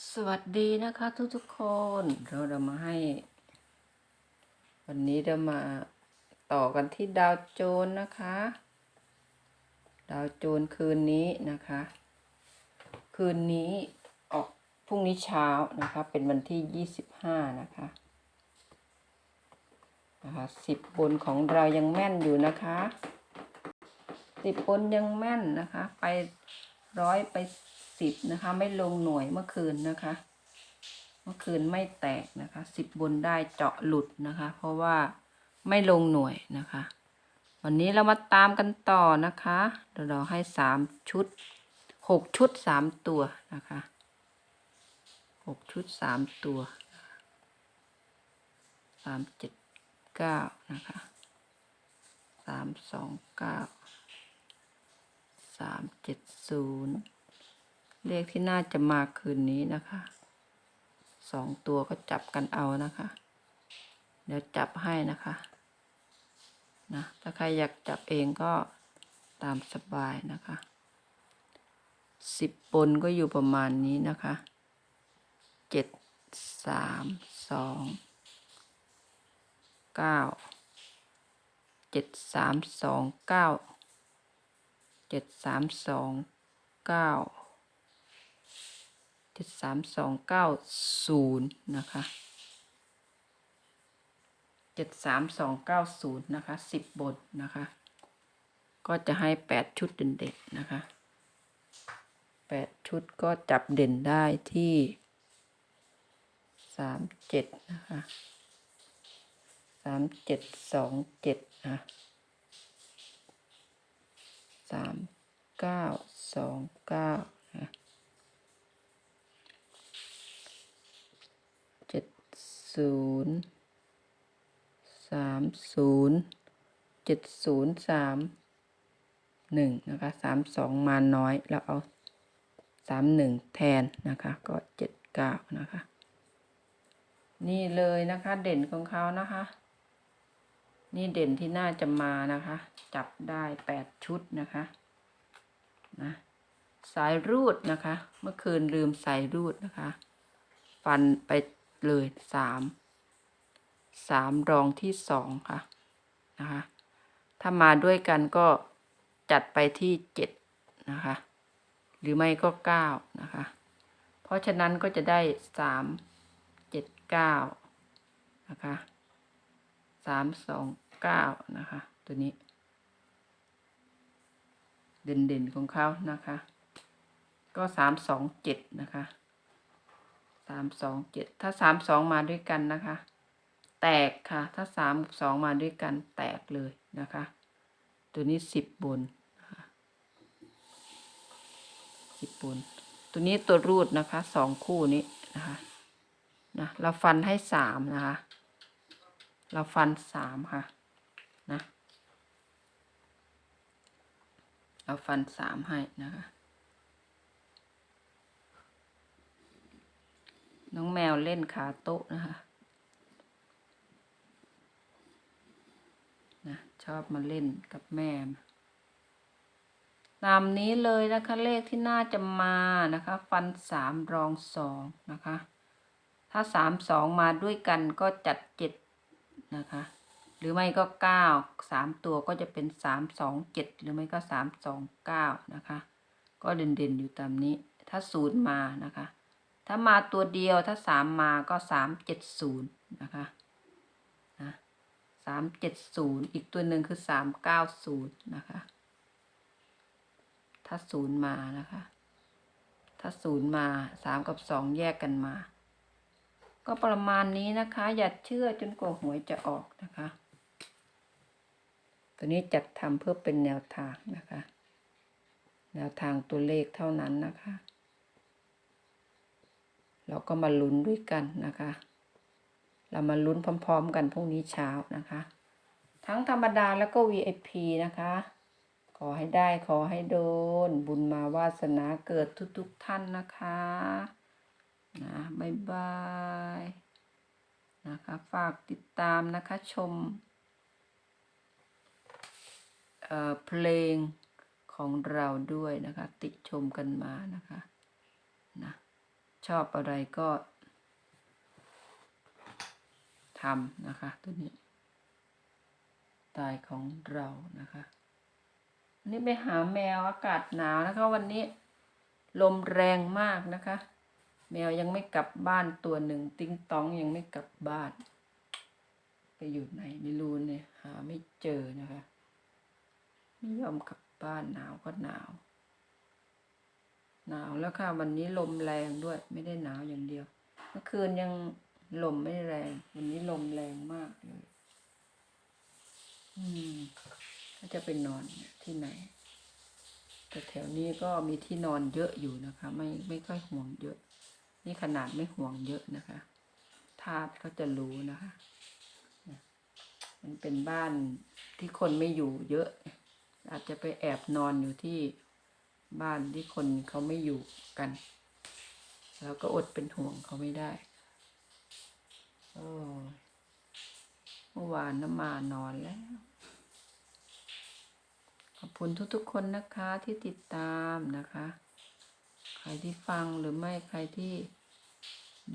สวัสดีนะคะทุกๆคนเราเรามาให้ วันนี้เรามาต่อกันที่ดาวโจนนะคะ ดาวโจนคืนนี้นะคะ คืนนี้ออกพรุ่งนี้เช้านะคะ เป็นวันที่ยี่สิบห้านะคะนะคะสิบบนของเรายังแม่นอยู่นะคะสิบบนยังแม่นนะคะ ไปร้อยไป สิบนะคะ ไม่ลงหน่วยเมื่อคืนนะคะ เมื่อคืนไม่แตกนะคะสิบบนได้เจาะหลุดนะคะ เพราะว่าไม่ลงหน่วยนะคะ วันนี้เรามาตามกันต่อนะคะเดี๋ยวเราให้สามชุดหกชุดสามตัวนะคะหกชุดสามตัวสามเจ็ดเก้านะคะสามสองเก้าสามเจ็ดศูนย์ เลขที่น่าจะมาคืนนี้นะคะสองตัวก็จับกันเอานะคะ เดี๋ยวจับให้นะคะนะถ้าใครอยากจับเองก็ตามสบายนะคะสิบปนก็อยู่ประมาณนี้นะคะเจ็ดสามสองเก้าเจ็ดสามสองเก้าเจ็ดสามสองเก้า ดสามสองเก้าศูนย์นะคะเจ็ดสามสองเก้าศูนย์นะคะสิบบนนะคะ ก็จะให้แปดชุดเด่นๆนะคะแปดชุดก็จับเด่นได้ที่สามเจ็ดนะคะสามเจ็ดสองเจ็ดนะสามเก้าสองเก้านะเจ็ด ศูนย์สามศูนย์เจ็ดศูนย์สามหนึ่งนะคะสามสองมาน้อยแล้วเอาสามหนึ่งแทนนะคะก็เจ็ดเก้านะคะ นี่เลยนะคะเด่นของเขานะคะ นี่เด่นที่น่าจะมานะคะ จับได้แปดชุดนะคะนะสายรูดนะคะ เมื่อคืนลืมใส่รูดนะคะ ฟันไป เลยสามสามรองที่สองค่ะนะคะ ถ้ามาด้วยกันก็จัดไปที่เจ็ดนะคะ หรือไม่ก็เก้านะคะ เพราะฉะนั้นก็จะได้สามเจ็ดเก้านะคะสามสองเก้านะคะ ตัวนี้ เด่นๆของเขานะคะ ก็สามสองเจ็ดนะคะามสองเจ็ดถ้าสามสองมาด้วยกันนะคะ แตกค่ะ ถ้าสามสองมาด้วยกันแตกเลยนะคะ ตัวนี้สิบบนสิบบน ตัวนี้ตัวรูดนะคะสองคู่นี้นะคะนะเราฟันให้สามนะคะ เราฟันสามค่ะนะ เราฟันสามให้นะคะ น้องแมวเล่นขาโต๊ะนะคะนะชอบมาเล่นกับแม่ตามนี้เลยนะคะเลขที่น่าจะมานะคะ ฟันสามรองสองนะคะ ถ้าสามสองมาด้วยกันก็จัดเจ็ดนะคะ หรือไม่ก็เก้าสามตัวก็จะเป็นสามสองเจ็ดหรือไม่ก็สามสองเก้านะคะ ก็เด่นๆอยู่ตามนี้ ถ้าศูนย์มานะคะ ถ้ามาตัวเดียวถ้าสามมาก็สามเจ็ดศูนย์นะคะนะสามเจ็ดศูนย์อีกตัวหนึ่งคือสามเก้าศูนย์นะคะ ถ้าศูนย์มานะคะ ถ้าศูนย์มาสามกับสองแยกกันมา ก็ประมาณนี้นะคะ อย่าเชื่อจนกว่าหวยจะออกนะคะ ตัวนี้จัดทำเพื่อเป็นแนวทางนะคะ แนวทางตัวเลขเท่านั้นนะคะ เราก็มาลุ้นด้วยกันนะคะ เรามาลุ้นพร้อม ๆ กันพรุ่งนี้เช้านะคะ ทั้งธรรมดาแล้วก็ VIP นะคะ ขอให้ได้ขอให้โดน บุญมาวาสนาเกิดทุกๆท่านนะคะนะบายบายนะคะฝากติดตามนะคะชมเอ่อเพลงของเราด้วยนะคะ ติชมกันมานะคะ ชอบอะไรก็ทำนะคะ ตัวนี้ตล์ของเรานะคะวันนี้ไปหาแมวอากาศหนาวนะคะ วันนี้ลมแรงมากนะคะ แมวยังไม่กลับบ้านตัวหนึ่ง ติ้งต้องยังไม่กลับบ้าน ไปอยู่ไหนไม่รู้เนี่ยหาไม่เจอนะคะไม่ยอมกลับบ้านหนาวก็หนาว หนาวแล้วค่ะวันนี้ลมแรงด้วย ไม่ได้หนาวอย่างเดียว เมื่อคืนยังลมไม่แรง วันนี้ลมแรงมากเลยอืมก็จะไปนอนที่ไหน แต่แถวนี้ก็มีที่นอนเยอะอยู่นะคะ ไม่ไม่ค่อยห่วงเยอะ นี่ขนาดไม่ห่วงเยอะนะคะทาสเขาจะรู้นะคะ มันเป็นบ้านที่คนไม่อยู่เยอะ อาจจะไปแอบนอนอยู่ที่ บ้านที่คนเขาไม่อยู่กันแล้วก็อดเป็นห่วงเขาไม่ได้เมื่อวานน้ำมานอนแล้ว ขอบคุณทุกๆคนนะคะที่ติดตามนะคะ ใครที่ฟังหรือไม่ใครที่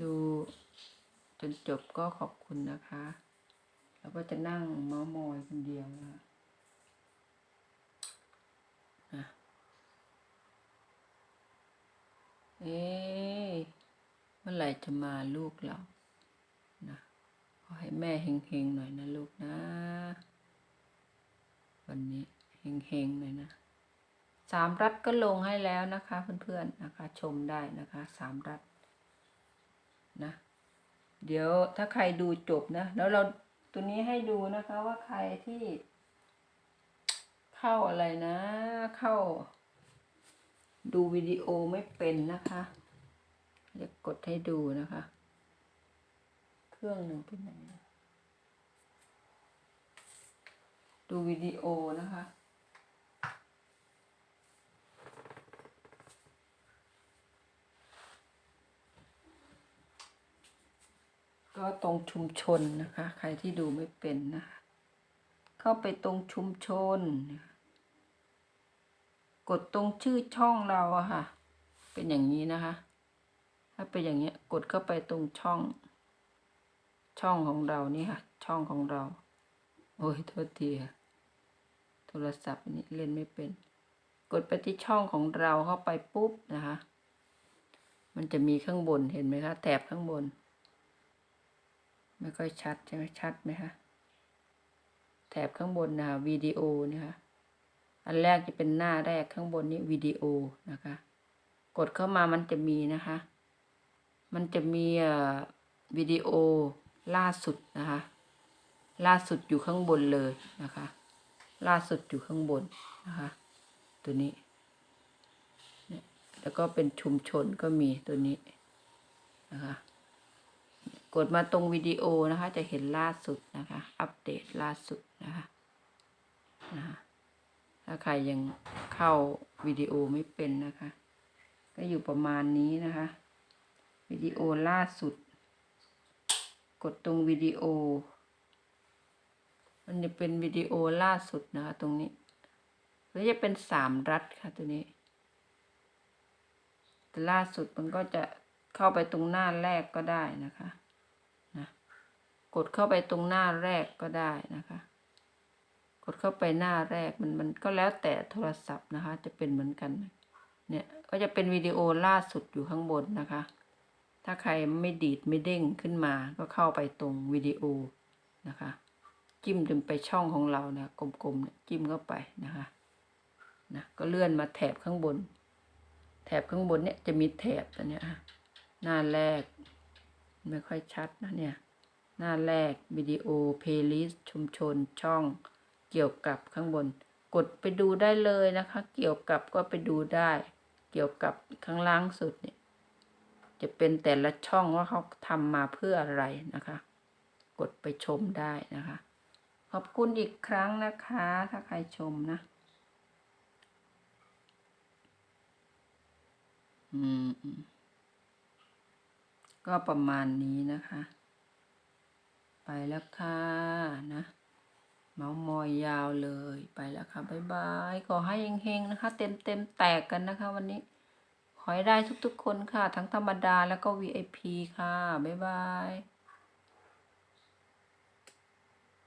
ดูจนจบก็ขอบคุณนะคะ แล้วก็จะนั่งเมาส์มอยคนเดียวนะคะอะ เอ๊ะเมื่อไหร่จะมาลูกเรานะขอให้แม่เฮงๆหน่อยนะลูกนะ วันนี้เฮงๆหน่อยนะสามรัฐก็ลงให้แล้วนะคะ เพื่อนๆนะคะ ชมได้นะคะสามรัฐนะ เดี๋ยวถ้าใครดูจบนะ แล้วเราตัวนี้ให้ดูนะคะว่าใครที่ เข้าอะไรนะ เข้า ดูวิดีโอไม่เป็นนะคะเดี๋ยวกดให้ดูนะคะ เครื่องหนึ่งเป็นไหนดูวิดีโอนะคะก็ตรงชุมชนนะคะ ใครที่ดูไม่เป็นนะคะ เข้าไปตรงชุมชนนะคะ กดตรงชื่อช่องเราอะค่ะ เป็นอย่างนี้นะคะ ถ้าเป็นอย่างเงี้ยกดเข้าไปตรงช่อง ช่องของเรานี่ค่ะ ช่องของเรา โอ้ยโทษทีค่ะโทรศัพท์นี่เล่นไม่เป็น กดไปที่ช่องของเราเข้าไปปุ๊บนะคะ มันจะมีข้างบนเห็นไหมคะแถบข้างบน ไม่ค่อยชัดใช่ไหมชัดไหมคะแถบข้างบนนะคะวิดีโอนะคะ อันแรกจะเป็นหน้าแรกข้างบนนี้วิดีโอนะคะ กดเข้ามามันจะมีนะคะ มันจะมีวิดีโอล่าสุดนะคะ ล่าสุดอยู่ข้างบนเลยนะคะ ล่าสุดอยู่ข้างบนนะคะ ตัวนี้ แล้วก็เป็นชุมชนก็มีตัวนี้นะคะ กดมาตรงวิดีโอนะคะ จะเห็นล่าสุดนะคะ อัปเดตล่าสุดนะคะนะคะ ถ้าใครยังเข้าวิดีโอไม่เป็นนะคะ ก็อยู่ประมาณนี้นะคะ วิดีโอล่าสุด กดตรงวิดีโอ มันจะเป็นวิดีโอล่าสุดนะคะ ตรงนี้หรือจะเป็นสามรัฐค่ะตัวนี้แต่ล่าสุดมันก็จะเข้าไปตรงหน้าแรกก็ได้นะคะนะกดเข้าไปตรงหน้าแรกก็ได้นะคะ ดเข้าไปหน้าแรกมันมันก็แล้วแต่โทรศัพท์นะคะ จะเป็นเหมือนกัน เนี่ยก็จะเป็นวิดีโอล่าสุดอยู่ข้างบนนะคะ ถ้าใครไม่ดีดไม่เด้งขึ้นมา ก็เข้าไปตรงวิดีโอนะคะ จิ้มจนไปช่องของเราเนี่ยกลมๆเนี่ยจิ้มเข้าไปนะคะนะก็เลื่อนมาแถบข้างบน แถบข้างบนเนี่ยจะมีแถบตัวเนี้ยหน้าแรก ไม่ค่อยชัดนะเนี่ย หน้าแรกวิดีโอเพลย์ลิสต์ชุมชนช่อง เกี่ยวกับข้างบน กดไปดูได้เลยนะคะ เกี่ยวกับก็ไปดูได้ เกี่ยวกับข้างล่างสุดเนี่ยจะเป็นแต่ละช่องว่าเขาทำมาเพื่ออะไรนะคะ กดไปชมได้นะคะ ขอบคุณอีกครั้งนะคะ ถ้าใครชมนะ อืม ก็ประมาณนี้นะคะ ไปแล้วค่ะนะ เมามอยยาวเลยไปแล้วค่ะบ๊ายบายขอให้เฮงๆนะคะ เต็มเต็มแตกกันนะคะ วันนี้ ขอขอให้ได้ทุกๆคนค่ะ ทั้งธรรมดาแล้วก็ VIP ค่ะบ๊ายบาย